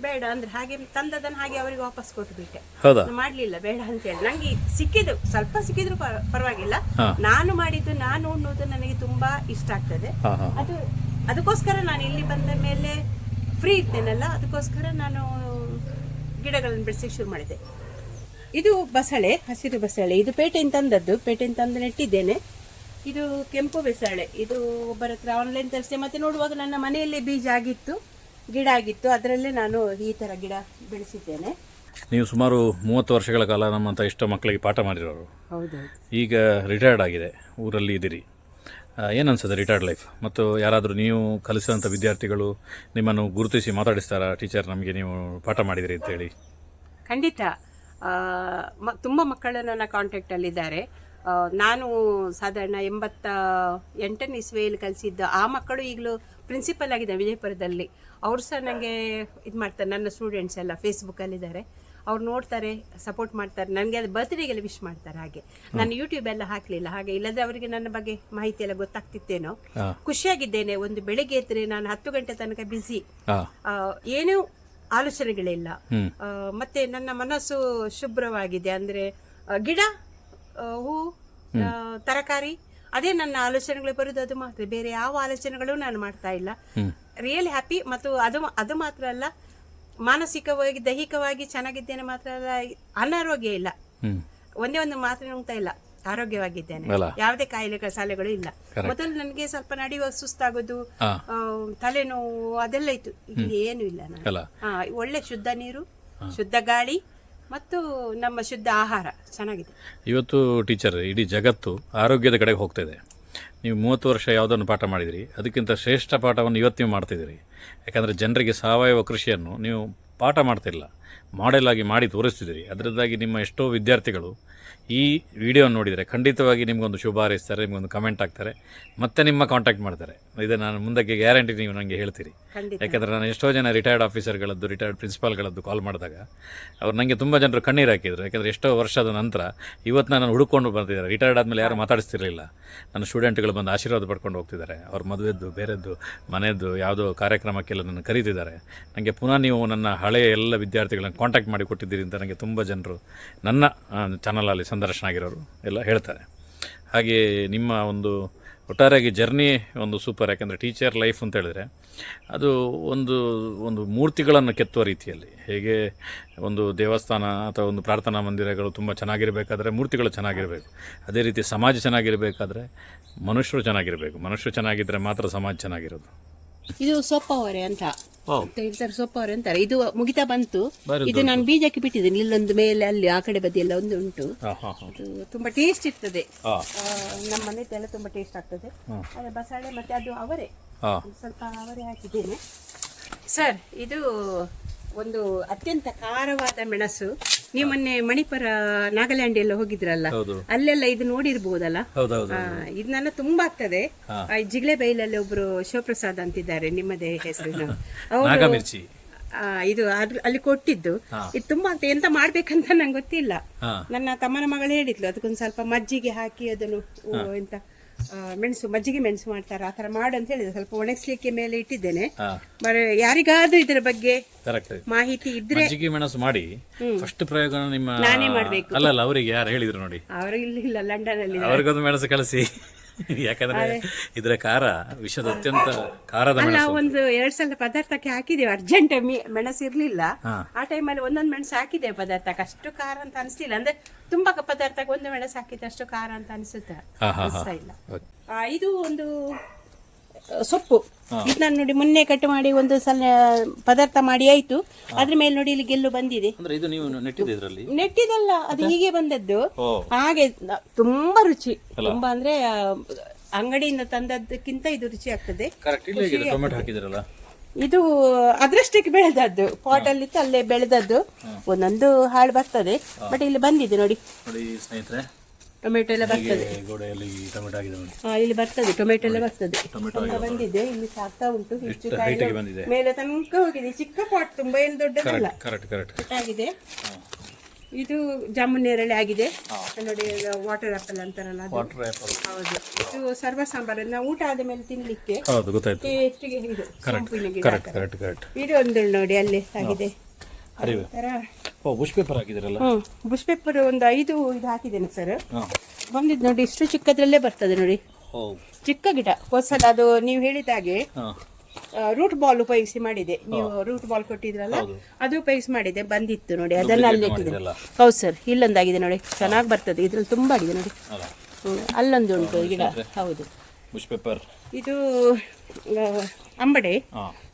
ಬೇಡ ಅಂದ್ರೆ ಹಾಗೆ ತಂದದನ್ನ ಹಾಗೆ ಅವರಿಗೆ ವಾಪಸ್ ಕೊಟ್ಟು ಬಿಟ್ಟೆ ಮಾಡ್ಲಿಲ್ಲ ಬೇಡ ಅಂತ ಹೇಳಿ. ನಂಗೆ ಸಿಕ್ಕಿದ್ದು ಸ್ವಲ್ಪ ಸಿಕ್ಕಿದ್ರು ಪರ- ಪರವಾಗಿಲ್ಲ. ನಾನು ಮಾಡಿದ್ದು ನಾನು ಉಣ್ಣುವುದು ನನಗೆ ತುಂಬಾ ಇಷ್ಟ ಆಗ್ತದೆ. ಅದು ಅದಕ್ಕೋಸ್ಕರ ನಾನು ಇಲ್ಲಿ ಬಂದ ಮೇಲೆ ಫ್ರೀ ಇದ್ದೇನಲ್ಲ ಅದಕ್ಕೋಸ್ಕರ ನಾನು ಗಿಡಗಳನ್ನು ಬೆಳೆಸಿ ಶುರು ಮಾಡಿದೆ. ಇದು ಬಸಳೆ ಹಸಿರು ಬಸಳೆ. ಇದು ಪೇಟೆಯಿಂದ ತಂದದ್ದು. ಪೇಟೆಯಿಂದ ತಂದು ನೆಟ್ಟಿದ್ದೇನೆ. ಇದು ಕೆಂಪು ಬೆಸಳೆ. ಇದು ಒಬ್ಬರ ಹತ್ರ ಆನ್ಲೈನ್ ತರಿಸಿದೆ ಮತ್ತೆ ನೋಡುವಾಗ ನನ್ನ ಮನೆಯಲ್ಲೇ ಬೀಜ ಆಗಿತ್ತು ಗಿಡ ಆಗಿತ್ತು. ಅದರಲ್ಲೇ ನಾನು ಈ ತರ ಗಿಡ ಬೆಳೆಸಿದ್ದೇನೆ. ನೀವು ಸುಮಾರು ಮೂವತ್ತು ವರ್ಷಗಳ ಕಾಲ ನಮ್ಮಂಥ ಎಷ್ಟೋ ಮಕ್ಕಳಿಗೆ ಪಾಠ ಮಾಡಿರೋರು. ಹೌದು. ಈಗ ರಿಟೈರ್ಡ್ ಆಗಿದೆ. ಊರಲ್ಲಿ ಇದ್ದೀರಿ. ಏನು ಅನ್ಸುತ್ತೆ ರಿಟೈರ್ಡ್ ಲೈಫ್ ಮತ್ತು ಯಾರಾದರೂ ನೀವು ಕಲಿಸಿದಂಥ ವಿದ್ಯಾರ್ಥಿಗಳು ನಿಮ್ಮನ್ನು ಗುರುತಿಸಿ ಮಾತಾಡಿಸ್ತಾರಾ? ಟೀಚರ್ ನಮಗೆ ನೀವು ಪಾಠ ಮಾಡಿದಿರಿ ಅಂತೇಳಿ ಖಂಡಿತ. ತುಂಬ ಮಕ್ಕಳು ನನ್ನ ಕಾಂಟ್ಯಾಕ್ಟಲ್ಲಿದ್ದಾರೆ ನಾನು ಸಾಧಾರಣ ಎಂಬತ್ತ ಎಂಟನೇ ಇಸ್ವೆಯಲ್ಲಿ ಕಲಿಸಿದ್ದ ಆ ಮಕ್ಕಳು ಈಗಲೂ ಪ್ರಿನ್ಸಿಪಲ್ ಆಗಿದೆ ವಿಜಯಪುರದಲ್ಲಿ. ಅವ್ರು ಸಹ ನನಗೆ ಇದು ಮಾಡ್ತಾರೆ ನನ್ನ ಸ್ಟೂಡೆಂಟ್ಸ್ ಎಲ್ಲ ಫೇಸ್ಬುಕ್ಕಲ್ಲಿದ್ದಾರೆ ಅವ್ರು ನೋಡ್ತಾರೆ ಸಪೋರ್ಟ್ ಮಾಡ್ತಾರೆ. ನನಗೆ ಅದು ಬರ್ತ್ಡೇಗೆಲ್ಲ ವಿಶ್ ಮಾಡ್ತಾರೆ ಹಾಗೆ. ನಾನು ಯೂಟ್ಯೂಬ್ ಎಲ್ಲ ಹಾಕಲಿಲ್ಲ ಹಾಗೆ ಇಲ್ಲದ್ರೆ ಅವರಿಗೆ ನನ್ನ ಬಗ್ಗೆ ಮಾಹಿತಿ ಎಲ್ಲ ಗೊತ್ತಾಗ್ತಿತ್ತೇನೋ. ಖುಷಿಯಾಗಿದ್ದೇನೆ ಒಂದು ಬೆಳಿಗ್ಗೆ ಎದ್ರೆ ನಾನು ಹತ್ತು ಗಂಟೆ ತನಕ ಬ್ಯುಸಿ ಏನೂ ಆಲೋಚನೆಗಳಿಲ್ಲ. ಮತ್ತೆ ನನ್ನ ಮನಸ್ಸು ಶುಭ್ರವಾಗಿದೆ ಅಂದ್ರೆ ಗಿಡ ಹೂ ತರಕಾರಿ ಅದೇ ನನ್ನ ಆಲೋಚನೆಗಳು ಬರುದು ಅದು ಮಾತ್ರ. ಬೇರೆ ಯಾವ ಆಲೋಚನೆಗಳು ನಾನು ಮಾಡ್ತಾ ಇಲ್ಲ. ರಿಯಲ್ ಹ್ಯಾಪಿ ಮತ್ತು ಅದು ಅದು ಮಾತ್ರ ಅಲ್ಲ ಮಾನಸಿಕವಾಗಿ ದೈಹಿಕವಾಗಿ ಚೆನ್ನಾಗಿದ್ದೇನೆ ಮಾತ್ರ ಅಲ್ಲ ಅನಾರೋಗ್ಯ ಇಲ್ಲ. ಒಂದೇ ಒಂದು ಮಾತ್ರ ನುಂಗ್ತಾ ಇಲ್ಲ ಆರೋಗ್ಯವಾಗಿದ್ದೇನೆ. ಯಾವುದೇ ಕಾಯಿಲೆ ಸಾಲೆಗಳು ಇಲ್ಲ. ಮೊದಲು ನನಗೆ ಸ್ವಲ್ಪ ನಡೆಯುವ ಸುಸ್ತಾಗೋದು ತಲೆನೋವು ಅದೆಲ್ಲ ಇತ್ತು. ಇಲ್ಲಿ ಏನು ಇಲ್ಲ ಹಾ ಒಳ್ಳೆ ಶುದ್ಧ ನೀರು ಶುದ್ಧ ಗಾಳಿ ಮತ್ತು ನಮ್ಮ ಶುದ್ಧ ಆಹಾರ, ಚೆನ್ನಾಗಿದೆ. ಇವತ್ತು ಟೀಚರ್ ಇಡೀ ಜಗತ್ತು ಆರೋಗ್ಯದ ಕಡೆಗೆ ಹೋಗ್ತಿದೆ. ನೀವು ಮೂವತ್ತು ವರ್ಷ ಯಾವುದನ್ನು ಪಾಠ ಮಾಡಿದಿರಿ, ಅದಕ್ಕಿಂತ ಶ್ರೇಷ್ಠ ಪಾಠವನ್ನು ಇವತ್ತು ನೀವು ಮಾಡ್ತಿದ್ದೀರಿ. ಯಾಕಂದರೆ ಜನರಿಗೆ ಸಾವಯವ ಕೃಷಿಯನ್ನು ನೀವು ಪಾಠ ಮಾಡ್ತಿಲ್ಲ ಮಾಡೆಲ್ ಆಗಿ ಮಾಡಿ ತೋರಿಸ್ತಿದ್ದೀರಿ. ಅದರದ್ದಾಗಿ ನಿಮ್ಮ ಎಷ್ಟೋ ವಿದ್ಯಾರ್ಥಿಗಳು ಈ ವಿಡಿಯೋ ನೋಡಿದರೆ ಖಂಡಿತವಾಗಿ ನಿಮಗೊಂದು ಶುಭ ಹಾರೈಸ್ತಾರೆ, ನಿಮಗೊಂದು ಕಮೆಂಟ್ ಹಾಕ್ತಾರೆ, ಮತ್ತೆ ನಿಮ್ಮ ಕಾಂಟ್ಯಾಕ್ಟ್ ಮಾಡ್ತಾರೆ. ಇದು ನಾನು ಮುಂದಕ್ಕೆ ಗ್ಯಾರಂಟಿ ನೀವು ನನಗೆ ಹೇಳ್ತೀರಿ. ಯಾಕಂದರೆ ನಾನು ಎಷ್ಟೋ ಜನ ರಿಟೈರ್ಡ್ ಆಫೀಸರ್ಗಳದ್ದು ರಿಟೈರ್ಡ್ ಪ್ರಿನ್ಸಿಪಾಲ್ಗಳದ್ದು ಕಾಲ್ ಮಾಡಿದಾಗ ಅವ್ರು ನನಗೆ ತುಂಬ ಜನರು ಕಣ್ಣೀರು ಹಾಕಿದ್ರು. ಯಾಕಂದರೆ ಎಷ್ಟೋ ವರ್ಷದ ನಂತರ ಇವತ್ತು ನಾನು ಹುಡುಕೊಂಡು ಬರ್ತಿದ್ದಾರೆ. ರಿಟೈರ್ಡ್ ಆದಮೇಲೆ ಯಾರು ಮಾತಾಡಿಸ್ತಿರಲಿಲ್ಲ. ನನ್ನ ಸ್ಟೂಡೆಂಟ್ಗಳು ಬಂದು ಆಶೀರ್ವಾದ ಪಡ್ಕೊಂಡು ಹೋಗ್ತಿದ್ದಾರೆ. ಅವ್ರ ಮದುವೆದ್ದು ಬೇರೆದ್ದು ಮನೆಯದ್ದು ಯಾವುದೋ ಕಾರ್ಯಕ್ರಮಕ್ಕೆಲ್ಲ ನನ್ನ ಕರೀತಿದ್ದಾರೆ. ನನಗೆ ಪುನಃ ನೀವು ನನ್ನ ಹಳೆಯ ಎಲ್ಲ ವಿದ್ಯಾರ್ಥಿಗಳನ್ನು ಕಾಂಟ್ಯಾಕ್ಟ್ ಮಾಡಿ ಕೊಟ್ಟಿದ್ದೀರಿ ಅಂತ ನನಗೆ ತುಂಬ ಜನರು ನನ್ನ ಚಾನಲಲ್ಲಿ ಸಂದರ್ಶನ ಆಗಿರೋರು ಎಲ್ಲ ಹೇಳ್ತಾರೆ. ಹಾಗೆ ನಿಮ್ಮ ಒಂದು ಒಟ್ಟಾರೆಯಾಗಿ ಜರ್ನಿ ಒಂದು ಸೂಪರ್, ಯಾಕಂದರೆ ಟೀಚರ್ ಲೈಫ್ ಅಂತ ಹೇಳಿದ್ರೆ ಅದು ಒಂದು ಒಂದು ಮೂರ್ತಿಗಳನ್ನು ಕೆತ್ತುವ ರೀತಿಯಲ್ಲಿ. ಹೇಗೆ ಒಂದು ದೇವಸ್ಥಾನ ಅಥವಾ ಒಂದು ಪ್ರಾರ್ಥನಾ ಮಂದಿರಗಳು ತುಂಬ ಚೆನ್ನಾಗಿರಬೇಕಾದ್ರೆ ಮೂರ್ತಿಗಳು ಚೆನ್ನಾಗಿರಬೇಕು. ಅದೇ ರೀತಿ ಸಮಾಜ ಚೆನ್ನಾಗಿರಬೇಕಾದ್ರೆ ಮನುಷ್ಯರು ಚೆನ್ನಾಗಿರಬೇಕು. ಮನುಷ್ಯರು ಚೆನ್ನಾಗಿದ್ದರೆ ಮಾತ್ರ ಸಮಾಜ ಚೆನ್ನಾಗಿರೋದು. ಇದು ಸೊಪ್ಪವರೆ ಅಂತ. ಅಂತ ಹೇಳ್ತಾರೆ ಸೊಪ್ಪವರೆ ಅಂತಾರೆ. ಇದು ಮುಗಿತಾ ಬಂತು. ಇದು ನಾನು ಬೀಜಕ್ಕೆ ಬಿಟ್ಟಿದ್ದೀನಿ. ಇಲ್ಲೊಂದು ಮೇಲೆ ಅಲ್ಲಿ ಆ ಕಡೆ ಬದಿಯೆಲ್ಲ ಒಂದು ಉಂಟು. ಇದು ತುಂಬಾ ಟೇಸ್ಟ್ ಇರ್ತದೆ. ನಮ್ಮ ಮನೆದೆಲ್ಲ ತುಂಬಾ ಟೇಸ್ಟ್ ಆಗ್ತದೆ. ಅದೇ ಬಸಳೆ ಮತ್ತೆ ಅದು ಅವರೇ. ಸ್ವಲ್ಪ ಅವರೇ ಹಾಕಿದ್ದೇನೆ. ಸರ್ ಇದು ಒಂದು ಅತ್ಯಂತ ಖಾರವಾದ ಮೆಣಸು. ನೀವು ಮೊನ್ನೆ ಮಣಿಪುರ ನಾಗಾಲ್ಯಾಂಡ್ ಎಲ್ಲ ಹೋಗಿದ್ರಲ್ಲ ಅಲ್ಲೆಲ್ಲ ಇದು ನೋಡಿರ್ಬೋದಲ್ಲ? ಇದನ್ನೆಲ್ಲ ತುಂಬಾ ಆಗ್ತದೆ. ಆ, ಜಿಗ್ಲೆ ಬೈಲಲ್ಲಿ ಒಬ್ರು ಶಿವಪ್ರಸಾದ್ ಅಂತಿದ್ದಾರೆ ನಿಮ್ಮದೇ ಹೆಸರಿನ ಅವರು ಇದು ಅಲ್ಲಿ ಕೊಟ್ಟಿದ್ದು. ಇದು ತುಂಬಾ ಅಂತ ಎಂತ ಮಾಡ್ಬೇಕಂತ ನಂಗೆ ಗೊತ್ತಿಲ್ಲ. ನನ್ನ ತಮ್ಮನ ಮಗಳು ಹೇಳಿದ್ಲು ಅದಕ್ಕೊಂದು ಸ್ವಲ್ಪ ಮಜ್ಜಿಗೆ ಹಾಕಿ ಅದನ್ನು ಎಂತ ಮೆಣಸು ಮಜ್ಜಿಗೆ ಮೆಣಸು ಮಾಡ್ತಾರೆ ಆ ತರ ಮಾಡು ಅಂತ ಹೇಳಿದ್ರೆ. ಸ್ವಲ್ಪ ಒಣಗಿಸ್ಲಿಕ್ಕೆ ಮೇಲೆ ಇಟ್ಟಿದ್ದೇನೆ. ಯಾರಿಗಾದ್ರೂ ಇದರ ಬಗ್ಗೆ ಕರೆಕ್ಟ್ ಮಾಹಿತಿ ಇದ್ರೆ ಮಜ್ಜಿಗೆ ಮೆಣಸು ಮಾಡಿ ಫಸ್ಟ್ ಪ್ರಯೋಗ ನಿಮ್ಮ ನಾನೇ ಮಾಡ್ಬೇಕು. ಅಲ್ಲ ಅಲ್ಲ ಅವರಿಗೆ ಯಾರು ಹೇಳಿದ್ರು ನೋಡಿ. ಅವರು ಇಲ್ಲಿ ಇಲ್ಲ ಲಂಡನ್ ಅಲ್ಲಿ ಅವ್ರಿಗೊಂದು ಮೆಣಸು ಕಳಿಸಿ ಯಾಕಂದ್ರೆ ಇದರ ಖಾರ ವಿಷದ ಅತ್ಯಂತ ಖಾರದ ಒಂದು ಎರಡ್ ಸಲ ಪದಾರ್ಥಕ್ಕೆ ಹಾಕಿದ್ದೇವೆ ಅರ್ಜೆಂಟ್ ಮೆಣಸು ಇರ್ಲಿಲ್ಲ. ಆ ಟೈಮಲ್ಲಿ ಒಂದೊಂದು ಮೆಣಸು ಹಾಕಿದೆ ಪದಾರ್ಥಕ್ಕೆ. ಅಷ್ಟು ಖಾರ ಅಂತ ಅನಿಸ್ಲಿಲ್ಲ. ಅಂದ್ರೆ ತುಂಬಾ ಪದಾರ್ಥಕ್ಕೆ ಒಂದು ಮೆಣಸು ಹಾಕಿದ್ರೆ ಅಷ್ಟು ಖಾರ ಅಂತ ಅನಿಸುತ್ತೆ. ಇಲ್ಲ. ಆ, ಇದು ಒಂದು ಸೊಪ್ಪು. ಇದು ನಾನು ನೋಡಿ ಮೊನ್ನೆ ಕಟ್ ಮಾಡಿ ಒಂದು ಸಲ ಪದಾರ್ಥ ಮಾಡಿ ಆಯ್ತು. ಅದ್ರ ಮೇಲೆ ನೋಡಿ ಇಲ್ಲಿ ಗೆಲ್ಲು ಬಂದಿದೆ. ಅಂದ್ರೆ ಇದು ನೀವು ನೆಟ್ಟಿದೆ ಇದರಲ್ಲಿ? ನೆಟ್ಟಿದಲ್ಲ ಅದು ಹೀಗೆ ಬಂದದ್ದು. ಹಾಗೆ ತುಂಬಾ ರುಚಿ. ತುಂಬಾ ಅಂದ್ರೆ ಅಂಗಡಿಯಿಂದ ತಂದದ್ದಕ್ಕಿಂತ ಇದು ರುಚಿ ಆಗ್ತದೆ. ಟೊಮೆಟೊ ಹಾಕಿದಿರಲ್ಲ? ಇದು ಅದರಷ್ಟಕ್ಕೆ ಬೆಳೆದದ್ದು. ಪಾಟ್ ಅಲ್ಲಿ ಇತ್ತು ಅಲ್ಲೇ ಬೆಳೆದದ್ದು. ಒಂದೊಂದು ಹಾಳು ಬರ್ತದೆ. ಬಟ್ ಇಲ್ಲಿ ಬಂದಿದೆ ನೋಡಿ. ನೋಡಿ ಸ್ನೇಹಿತರೆ ಟೊಮೆಟೊ ಎಲ್ಲ ಬರ್ತದೆ. ಹೀಗೆ ಗೋಡೆಯಲ್ಲಿ ಟೊಮೆಟೊ ಆಗಿದೆ ನೋಡಿ. ಹಾ, ಇಲ್ಲಿ ಬರ್ತದೆ. ಟೊಮೆಟೊ ಎಲ್ಲ ಬರ್ತದೆ. ಟೊಮೆಟೊ ತುಂಬ ಬಂದಿದೆ. ಇಲ್ಲಿ ಸಾಕ್ತಾ ಉಂಟು. ಹೆಚ್ಚು ಬಂದಿದೆ? ಮೇಲೆ ತನಕ ಹೋಗಿದೆ. ಚಿಕ್ಕ ಪಾಟ್ ತುಂಬಾ ಏನು ದೊಡ್ಡದಲ್ಲ. ಕರೆಕ್ಟ್ ಕರೆಕ್ಟ್ ಆಗಿದೆ. ಇದು ಜಾಮೂನ್ ನೇರಳೆ ಆಗಿದೆ. ನೋಡಿ ವಾಟರ್ ಆಪಲ್ ಅಂತಾರಲ್ಲ ಅದು. ವಾಟರ್ ಆ್ಯಪಲ್ ಹೌದು. ಇದು ಸರ್ವ ಸಾಂಬಾರ್. ನಾವು ಊಟ ಆದ ಮೇಲೆ ತಿನ್ಲಿಕ್ಕೆ ಹೌದು ಗೊತ್ತಾಯ್ತು. ಟೇಸ್ಟಿಗೆ ಇದು ಸೊಂಪಿನ ಗಿಡ ಕರೆಕ್ಟ್ ಕರೆಕ್ಟ್ ಕರೆಕ್ಟ್ ಇದು ಒಂದು ನೋಡಿ ಅಲ್ಲೇ ಆಗಿದೆ. ತರ ಓ ಬುಷ್ ಪೇಪರ್ ಹಾಕಿದಿರಲ್ಲ? ಬುಷ್ ಪೇಪರ್ ಒಂದು ಐದು ಇದು ಹಾಕಿದ್ದೇನೆ ಸರ್. ಹಾಂ. ಬಂದಿದ್ದು ನೋಡಿ ಇಷ್ಟು ಚಿಕ್ಕದ್ರಲ್ಲೇ ಬರ್ತದೆ ನೋಡಿ. ಓ. ಚಿಕ್ಕ ಗಿಡ. ಹೊಸದ ಅದು ನೀವು ಹೇಳಿದ ಹಾಗೆ ಹಾಂ. ರೂಟ್ ಬಾಲ್ ಉಪಯೋಗಿಸಿ ಮಾಡಿದೆ. ನೀವು ರೂಟ್ ಬಾಲ್ ಕೊಟ್ಟಿದ್ರಲ್ಲ ಅದು ಉಪಯೋಗಿಸಿ ಮಾಡಿದೆ. ಬಂದಿತ್ತು ನೋಡಿ ಅದನ್ನ ಅಲ್ಲಿ ಇಟ್ಟಿದೆ ಹೌದು ಸರ್ ಇಲ್ಲೊಂದಾಗಿದೆ ನೋಡಿ. ಚೆನ್ನಾಗಿ ಬರ್ತದೆ. ಇದ್ರಲ್ಲಿ ತುಂಬಾ ಆಗಿದೆ ನೋಡಿ. ಅಲ್ಲೊಂದು ಉಂಟು ಗಿಡ. ಹೌದು. ಬುಷ್ ಪೇಪರ್ ಇದು ಅಂಬಡೆ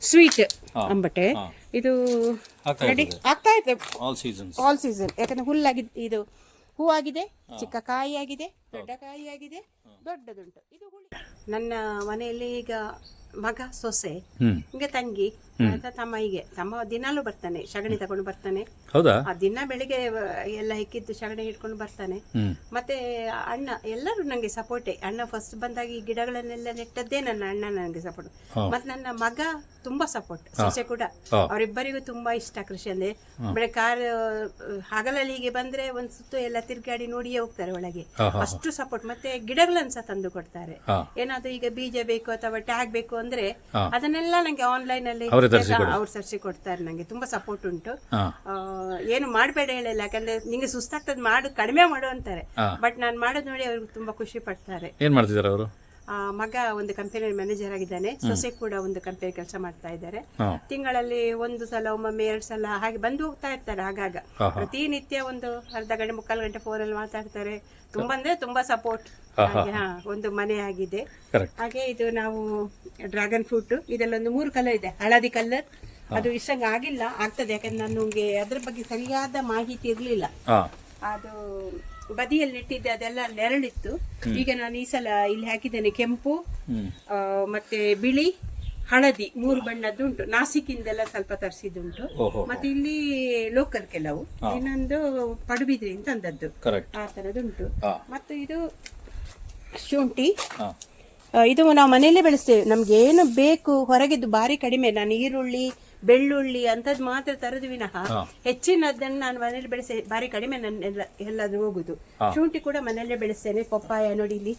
ಸ್ವೀಟ್ ಅಂಬಟೆ. ಇದು ರೆಡಿ ಆಗ್ತಾ ಇದೆ ಆಲ್ ಸೀಸನ್ ಆಲ್ ಸೀಸನ್ ಯಾಕಂದ್ರೆ ಹುಲ್ಲಾಗಿ ಇದು ಹೂವಾಗಿದೆ ಚಿಕ್ಕ ಕಾಯಿ ಆಗಿದೆ ದೊಡ್ಡ ಕಾಯಿ ಆಗಿದೆ ದೊಡ್ಡದುಂಟು. ಇದು ನನ್ನ ಮನೆಯಲ್ಲಿ ಈಗ ಮಗ ಸೊಸೆ ಹಿಂಗೆ ತಂಗಿ. ಮತ್ತೆ ತಮ್ಮ ಹೀಗೆ. ತಮ್ಮ ದಿನಾಲೂ ಬರ್ತಾನೆ ಸಗಣಿ ತಗೊಂಡು ಬರ್ತಾನೆ. ಹೌದಾ? ಆ ದಿನ ಬೆಳಿಗ್ಗೆ ಎಲ್ಲ ಹೆಕ್ಕಿದ್ದು ಸಗಣಿ ಹಿಡ್ಕೊಂಡು ಬರ್ತಾನೆ. ಮತ್ತೆ ಅಣ್ಣ ಎಲ್ಲರೂ ನಂಗೆ ಸಪೋರ್ಟೇ ಅಣ್ಣ ಫಸ್ಟ್ ಬಂದಾಗ ಈ ಗಿಡಗಳನ್ನೆಲ್ಲ ನೆಟ್ಟದ್ದೇ ನನ್ನ ಅಣ್ಣ ನನಗೆ ಸಪೋರ್ಟ್ ಮತ್ತೆ ನನ್ನ ಮಗ ತುಂಬಾ ಸಪೋರ್ಟ್ ಸೊಸೆ ಕೂಡ. ಅವರಿಬ್ಬರಿಗೂ ತುಂಬಾ ಇಷ್ಟ ಕೃಷಿ ಅಂದ್ರೆ. ಬೆಳೆ ಕಾರ್ ಹಗಲಲ್ಲಿ ಹೀಗೆ ಬಂದ್ರೆ ಒಂದ್ ಸುತ್ತು ಎಲ್ಲ ತಿರ್ಗಾಡಿ ನೋಡಿಯೇ ಹೋಗ್ತಾರೆ ಒಳಗೆ. ಅಷ್ಟು ಸಪೋರ್ಟ್ ಮತ್ತೆ ಗಿಡಗಳನ್ನ ಸಹ ತಂದು ಕೊಡ್ತಾರೆ. ಏನಾದ್ರು ಈಗ ಬೀಜ ಬೇಕು ಅಥವಾ ಟ್ಯಾಗ್ ಬೇಕು ಅಂದ್ರೆ ಅದನ್ನೆಲ್ಲ ನಂಗೆ ಆನ್ಲೈನ್ ಅಲ್ಲಿ ಅವರೇ ತರಿಸಿ ಅವ್ರು ತರಿಸಿ ಕೊಡ್ತಾರೆ ನಂಗೆ. ತುಂಬಾ ಸಪೋರ್ಟ್ ಉಂಟು. ಏನು ಮಾಡಬೇಡ ಹೇಳಿಲ್ಲ ಯಾಕಂದ್ರೆ ನಿಂಗೆ ಸುಸ್ತಾಗ್ತದ ಮಾಡು ಕಡಿಮೆ ಮಾಡು ಅಂತಾರೆ. ಬಟ್ ನಾನು ಮಾಡೋದು ನೋಡಿ ಅವ್ರಿಗೆ ತುಂಬಾ ಖುಷಿ ಪಡ್ತಾರೆ. ಏನ್ ಮಾಡ್ತಿದ್ದಾರೆ ಅವರು? ಮಗ ಒಂದು ಕಂಪನಿಯಲ್ಲಿ ಮ್ಯಾನೇಜರ್ ಆಗಿದ್ದಾನೆ. ಸೊಸೆ ಕೂಡ ಒಂದು ಕಂಪನಿ ಕೆಲಸ ಮಾಡ್ತಾ ಇದ್ದಾರೆ. ತಿಂಗಳಲ್ಲಿ ಒಂದು ಸಲ ಒಮ್ಮೊಮ್ಮೆ ಎರಡು ಸಲ ಹಾಗೆ ಬಂದು ಹೋಗ್ತಾ ಇರ್ತಾರೆ ಆಗಾಗ. ಪ್ರತಿನಿತ್ಯ ಒಂದು ಅರ್ಧ ಗಂಟೆ ಮುಕ್ಕಾಲು ಗಂಟೆ ಫೋನಲ್ಲಿ ಮಾತಾಡ್ತಾರೆ. ತುಂಬಾ ಅಂದ್ರೆ ತುಂಬಾ ಸಪೋರ್ಟ್ ಹಾಗೆ ಹಾ ಒಂದು ಮನೆ ಆಗಿದೆ. ಹಾಗೆ ಇದು ನಾವು ಡ್ರ್ಯಾಗನ್ ಫ್ರೂಟ್ ಇದೆಲ್ಲೊಂದು ಮೂರು ಕಲರ್ ಇದೆ. ಹಳದಿ ಕಲರ್ ಅದು ಇಷ್ಟಂಗೆ ಆಗಿಲ್ಲ ಆಗ್ತದೆ. ಯಾಕಂದ್ರೆ ನನಗೆ ಅದ್ರ ಬಗ್ಗೆ ಸರಿಯಾದ ಮಾಹಿತಿ ಇರಲಿಲ್ಲ. ಅದು ಬದಿಯಲ್ಲಿ ಇಟ್ಟಿದ್ದೆ ಅದೆಲ್ಲ ನೆರಳಿತ್ತು. ಈಗ ನಾನು ಈ ಸಲ ಇಲ್ಲಿ ಹಾಕಿದ್ದೇನೆ ಕೆಂಪು ಮತ್ತೆ ಬಿಳಿ ಹಳದಿ ಮೂರು ಬಣ್ಣದ್ದು ಉಂಟು ನಾಸಿಕಿಂದೆಲ್ಲ ಸ್ವಲ್ಪ ತರಿಸಿದ್ದುಂಟು. ಮತ್ತೆ ಇಲ್ಲಿ ಲೋಕಲ್ ಕೆಲವು. ಇನ್ನೊಂದು ಪಡುಬಿದ್ರಿ ತಂದದ್ದು ಆ ತರದುಂಟು ಹಾ. ಮತ್ತು ಇದು ಶುಂಠಿ. ಇದು ನಾವು ಮನೆಯಲ್ಲೇ ಬೆಳೆಸ್ತೇವೆ. ನಮ್ಗೆ ಏನು ಬೇಕು ಹೊರಗಿದ್ದು ಭಾರಿ ಕಡಿಮೆ. ನಾನು ಈರುಳ್ಳಿ ಬೆಳ್ಳುಳ್ಳಿ ಅಂತದ್ ಮಾತ್ರ ತರದು ವಿನಃ ಹೆಚ್ಚಿನದನ್ನು ನಾನು ಮನೇಲಿ ಬೆಳೆಸಿ ಭಾರಿ ಕಡಿಮೆ ನನ್ನ ಎಲ್ಲ ಎಲ್ಲಾದ್ರೂ ಹೋಗುದು. ಶುಂಠಿ ಕೂಡ ಮನೆಯಲ್ಲೇ ಬೆಳೆಸ್ತೇನೆ. ಪಪ್ಪಾಯ ನೋಡಿ ಇಲ್ಲಿ.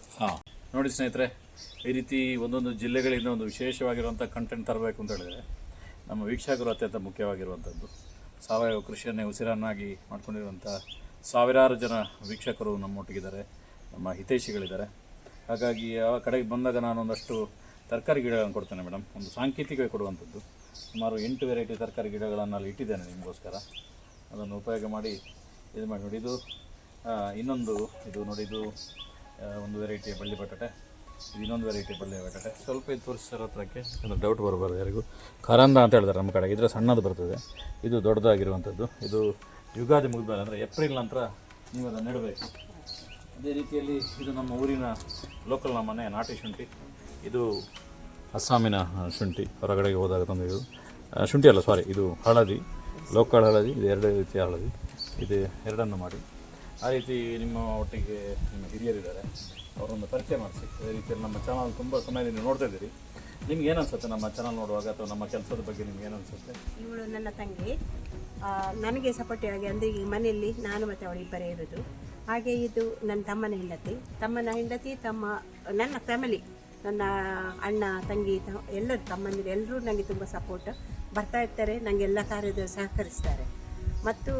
ನೋಡಿ ಸ್ನೇಹಿತರೆ ಈ ರೀತಿ ಒಂದೊಂದು ಜಿಲ್ಲೆಗಳಿಂದ ಒಂದು ವಿಶೇಷವಾಗಿರುವಂಥ ಕಂಟೆಂಟ್ ತರಬೇಕು ಅಂತ ಹೇಳಿದ್ರೆ ನಮ್ಮ ವೀಕ್ಷಕರು ಅತ್ಯಂತ ಮುಖ್ಯವಾಗಿರುವಂಥದ್ದು. ಸಾವಯವ ಕೃಷಿಯನ್ನೇ ಉಸಿರನ್ನಾಗಿ ಮಾಡ್ಕೊಂಡಿರುವಂಥ ಸಾವಿರಾರು ಜನ ವೀಕ್ಷಕರು ನಮ್ಮೊಟ್ಟಿಗಿದ್ದಾರೆ, ನಮ್ಮ ಹಿತೈಷಿಗಳಿದ್ದಾರೆ. ಹಾಗಾಗಿ ಆ ಕಡೆಗೆ ಬಂದಾಗ ನಾನು ಒಂದಷ್ಟು ತರಕಾರಿ ಗಿಡಗಳನ್ನು ಕೊಡ್ತೇನೆ ಮೇಡಮ್. ಒಂದು ಸಾಂಕೇತಿಕ ಕೊಡುವಂಥದ್ದು. ಸುಮಾರು ಎಂಟು ವೆರೈಟಿ ತರಕಾರಿ ಗಿಡಗಳನ್ನು ಅಲ್ಲಿ ಇಟ್ಟಿದ್ದೇನೆ ನಿಮಗೋಸ್ಕರ. ಅದನ್ನು ಉಪಯೋಗ ಮಾಡಿ ಇದು ಮಾಡಿ ನೋಡಿ, ಇದು ಇನ್ನೊಂದು, ಇದು ನೋಡಿ, ಇದು ಒಂದು ವೆರೈಟಿಯ ಬಳ್ಳಿ ಬಟಾಟೆ. ಇನ್ನೊಂದು ವೆರೈಟಿ ಪಲ್ಯ ಬೇಕಾದ್ರೆ ಸ್ವಲ್ಪ ಇದು ತೋರಿಸ್ತಾರ ಹತ್ರಕ್ಕೆ. ಯಾಕಂದ್ರೆ ಡೌಟ್ ಬರಬಾರ್ದು ಯಾರಿಗೂ. ಕರಂದ ಅಂತ ಹೇಳ್ತಾರೆ ನಮ್ಮ ಕಡೆ. ಇದರ ಸಣ್ಣದು ಬರ್ತದೆ. ಇದು ದೊಡ್ಡದಾಗಿರುವಂಥದ್ದು. ಇದು ಯುಗಾದಿ ಮುಗಿದ್ಮೇಲೆ ಅಂದರೆ ಏಪ್ರಿಲ್ ನಂತರ ನೀವು ಅದನ್ನು ನೆಡಬೇಕು. ಅದೇ ರೀತಿಯಲ್ಲಿ ಇದು ನಮ್ಮ ಊರಿನ ಲೋಕಲ್ ನಮ್ಮ ಮನೆ, ನಾಟಿ ಶುಂಠಿ. ಇದು ಅಸ್ಸಾಮಿನ ಶುಂಠಿ. ಹೊರಗಡೆಗೆ ಹೋದಾಗ ತಂದು ಇದು ಶುಂಠಿ ಅಲ್ಲ ಸಾರಿ ಇದು ಹಳದಿ. ಲೋಕಲ್ ಹಳದಿ. ಇದು ಎರಡು ರೀತಿಯ ಹಳದಿ. ಇದು ಎರಡನ್ನು ಮಾಡಿ. ಆ ರೀತಿ ನಿಮ್ಮ ಒಟ್ಟಿಗೆ ನಿಮ್ಮ ಹಿರಿಯರಿದ್ದಾರೆ. ಅವರನ್ನು ಪರಿಚಯ ಮಾಡಿಸಿ. ಅದೇ ರೀತಿಯಲ್ಲಿ ನಮ್ಮ ಚಾನಲ್ ತುಂಬ ಸಮಯದಿಂದ ನೋಡ್ತಾ ಇದ್ದೀರಿ. ನಿಮ್ಗೆ ಏನನ್ಸುತ್ತೆ ನಮ್ಮ ಚಾನಲ್ ನೋಡುವಾಗ ಅಥವಾ ನಮ್ಮ ಕೆಲಸದ ಬಗ್ಗೆ ನಿಮ್ಗೆ ಏನನ್ಸುತ್ತೆ ಇವಳು ನನ್ನ ತಂಗಿ ನನಗೆ ಸಪೋರ್ಟಿವ್ ಆಗಿ ಅಂದರೆ ಈ ಮನೆಯಲ್ಲಿ ನಾನು ಮತ್ತು ಅವಳು ಇಬ್ಬರೇ ಇರೋದು. ಹಾಗೆ ಇದು ನನ್ನ ತಮ್ಮನ ಹೆಂಡತಿ. ತಮ್ಮನ ಹೆಂಡತಿ, ತಮ್ಮ, ನನ್ನ ಫ್ಯಾಮಿಲಿ ನನ್ನ ಅಣ್ಣ, ತಂಗಿ ಎಲ್ಲರೂ ತಮ್ಮಂದಿರು ಎಲ್ಲರೂ ನನಗೆ ತುಂಬ ಸಪೋರ್ಟ್ ಬರ್ತಾ ಇರ್ತಾರೆ ನನಗೆ ಎಲ್ಲ ಕಾರ್ಯದ ಸಹಕರಿಸ್ತಾರೆ. ಮತ್ತು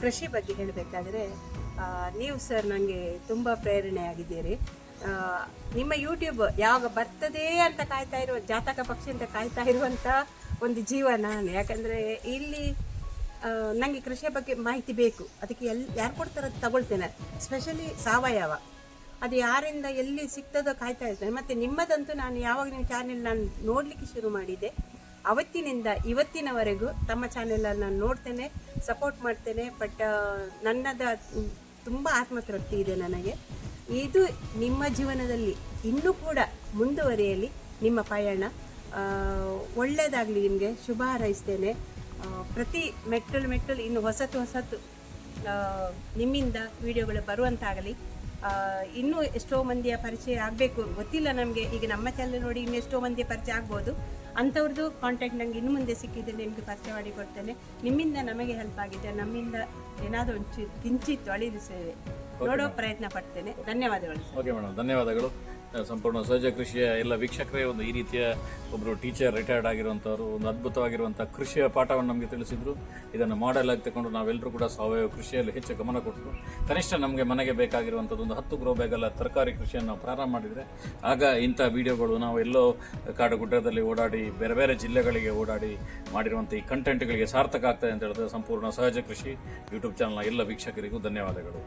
ಕೃಷಿ ಬಗ್ಗೆ ಹೇಳಬೇಕಾದ್ರೆ ನೀವು ಸರ್ ನನಗೆ ತುಂಬ ಪ್ರೇರಣೆ ಆಗಿದ್ದೀರಿ ನಿಮ್ಮ ಯೂಟ್ಯೂಬ್ ಯಾವಾಗ ಬರ್ತದೆ ಅಂತ ಕಾಯ್ತಾ ಇರುವ, ಜಾತಕ ಪಕ್ಷಿ ಅಂತ ಕಾಯ್ತಾ ಇರುವಂಥ ಒಂದು ಜೀವನ ಯಾಕಂದರೆ ಇಲ್ಲಿ ನನಗೆ ಕೃಷಿಯ ಬಗ್ಗೆ ಮಾಹಿತಿ ಬೇಕು. ಅದಕ್ಕೆ ಎಲ್ಲಿ ಯಾರು ಕೊಡ್ತಾರೆ ಅದು ತಗೊಳ್ತೇನೆ. ಸ್ಪೆಷಲಿ ಸಾವಯವ. ಅದು ಯಾರಿಂದ ಎಲ್ಲಿ ಸಿಗ್ತದೋ ಕಾಯ್ತಾ ಇರ್ತೇನೆ. ಮತ್ತು ನಿಮ್ಮದಂತೂ ನಾನು ಯಾವಾಗ ನಿಮ್ಮ ಚಾನೆಲ್ ನಾನು ನೋಡಲಿಕ್ಕೆ ಶುರು ಮಾಡಿದ್ದೆ ಅವತ್ತಿನಿಂದ ಇವತ್ತಿನವರೆಗೂ ತಮ್ಮ ಚಾನೆಲ್ ನಾನು ನೋಡ್ತೇನೆ, ಸಪೋರ್ಟ್ ಮಾಡ್ತೇನೆ, ಬಟ್ ನನ್ನದ ತುಂಬ ಆತ್ಮತೃಪ್ತಿ ಇದೆ ನನಗೆ. ಇದು ನಿಮ್ಮ ಜೀವನದಲ್ಲಿ ಇನ್ನೂ ಕೂಡ ಮುಂದುವರಿಯಲಿ, ನಿಮ್ಮ ಪಯಣ. ಒಳ್ಳೆಯದಾಗಲಿ ನಿಮಗೆ. ಶುಭ ಹಾರೈಸ್ತೇನೆ. ಪ್ರತಿ ಮೆಟ್ಟಲು ಮೆಟ್ಟಲು ಇನ್ನು ಹೊಸತು ಹೊಸತು ನಿಮ್ಮಿಂದ ವಿಡಿಯೋಗಳು ಬರುವಂತಾಗಲಿ. ಇನ್ನೂ ಎಷ್ಟೋ ಮಂದಿಯ ಪರಿಚಯ ಆಗಬೇಕು. ಗೊತ್ತಿಲ್ಲ ನಮಗೆ. ಈಗ ನಮ್ಮ ಚಾನಲ್ ನೋಡಿ ಇನ್ನು ಎಷ್ಟೋ ಮಂದಿಯ ಪರಿಚಯ ಆಗ್ಬೋದು. ಅಂಥವ್ರದ್ದು ಕಾಂಟ್ಯಾಕ್ಟ್ ನನಗೆ ಇನ್ನು ಮುಂದೆ ಸಿಕ್ಕಿದ್ರೆ ನಿಮಗೆ ಪರಿಚಯ ಮಾಡಿ ಕೊಡ್ತೇನೆ. ನಿಮ್ಮಿಂದ ನಮಗೆ ಹೆಲ್ಪ್ ಆಗಿದೆ ನಮ್ಮಿಂದ ಏನಾದರೂ ಒಂಚೂರು ಕಿಂಚಿತ್ತು ಅಳಿದು ಸೇವೆ. ನೋಡೋ ಪ್ರಯತ್ನ ಪಡ್ತೇನೆ. ಧನ್ಯವಾದಗಳು. ಓಕೆ ಮೇಡಮ್ ಧನ್ಯವಾದಗಳು. ಸಂಪೂರ್ಣ ಸಹಜ ಕೃಷಿಯ ಎಲ್ಲ ವೀಕ್ಷಕರೇ ಒಂದು ಈ ರೀತಿಯ ಒಬ್ಬರು ಟೀಚರ್ ರಿಟೈರ್ಡ್ ಆಗಿರುವಂಥವ್ರು ಒಂದು ಅದ್ಭುತವಾಗಿರುವಂಥ ಕೃಷಿಯ ಪಾಠವನ್ನು ನಮಗೆ ತಿಳಿಸಿದ್ರು. ಇದನ್ನು ಮಾಡೆಲ್ ಆಗಿ ತಗೊಂಡು ನಾವೆಲ್ಲರೂ ಕೂಡ ಸಾವಯವ ಕೃಷಿಯಲ್ಲಿ ಹೆಚ್ಚು ಗಮನ ಕೊಟ್ಟರು ಕನಿಷ್ಠ ನಮಗೆ ಮನೆಗೆ ಬೇಕಾಗಿರುವಂಥದ್ದು ಒಂದು ಹತ್ತು ಗ್ರೋ ಬ್ಯಾಗಲ್ಲ ತರಕಾರಿ ಕೃಷಿಯನ್ನು ಪ್ರಾರಂಭ ಮಾಡಿದರೆ, ಆಗ ಇಂಥ ವಿಡಿಯೋಗಳು ನಾವು ಎಲ್ಲೋ ಕಾಡು ಗುಡ್ಡದಲ್ಲಿ ಓಡಾಡಿ, ಬೇರೆ ಬೇರೆ ಜಿಲ್ಲೆಗಳಿಗೆ ಓಡಾಡಿ ಮಾಡಿರುವಂಥ ಈ ಕಂಟೆಂಟ್ಗಳಿಗೆ ಸಾರ್ಥಕ ಆಗ್ತದೆ ಅಂತ ಹೇಳಿದ್ರೆ ಸಂಪೂರ್ಣ ಸಹಜ ಕೃಷಿ ಯೂಟ್ಯೂಬ್ ಚಾನಲ್ನ ಎಲ್ಲ ವೀಕ್ಷಕರಿಗೂ ಧನ್ಯವಾದಗಳು.